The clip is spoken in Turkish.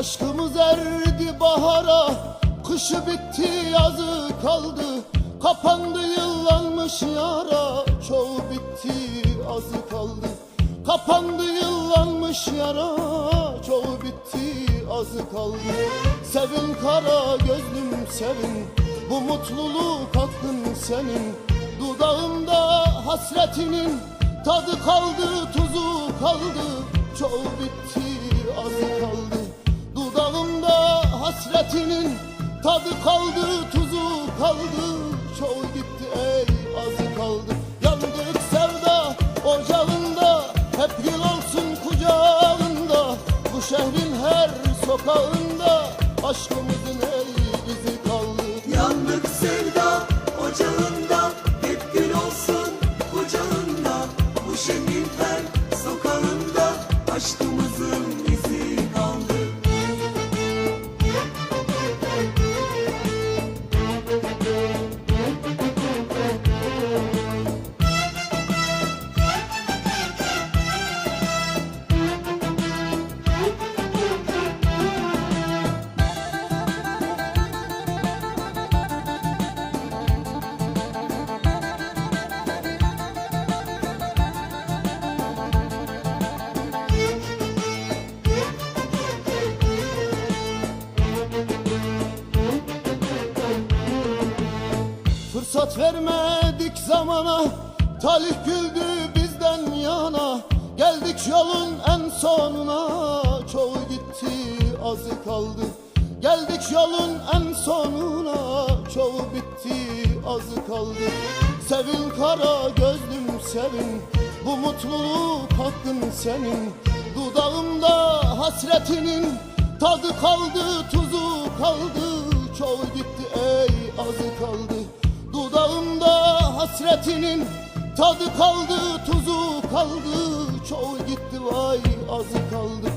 Aşkımız erdi bahara Kışı bitti yazı kaldı. Kapandı yıllanmış yara Çoğu bitti azı kaldı. Kapandı yıllanmış yara Çoğu bitti azı kaldı. Sevin kara gözlüm sevin Bu mutluluk hakkın senin. Dudağımda hasretinin Tadı kaldı tuzu kaldı Çoğu bitti azı kaldı hasretinin Tadı kaldı tuzu kaldı. Çoğu gitti ey azı kaldı. Yandık sevda ocağında Hep yıl olsun kucağında. Bu şehrin her sokağında Aşkımızın el Fırsat vermedik zamana Talih güldü bizden yana. Geldik yolun en sonuna Çoğu gitti azı kaldı. Geldik yolun en sonuna Çoğu bitti azı kaldı. Sevin kara gözlüm sevin Bu mutluluk hakkın senin. Dudağımda hasretinin Tadı kaldı tuzu kaldı Çoğu gitti ey azı kaldı Dudağımda hasretinin Tadı kaldı tuzu kaldı. Çoğu gitti vay azı kaldı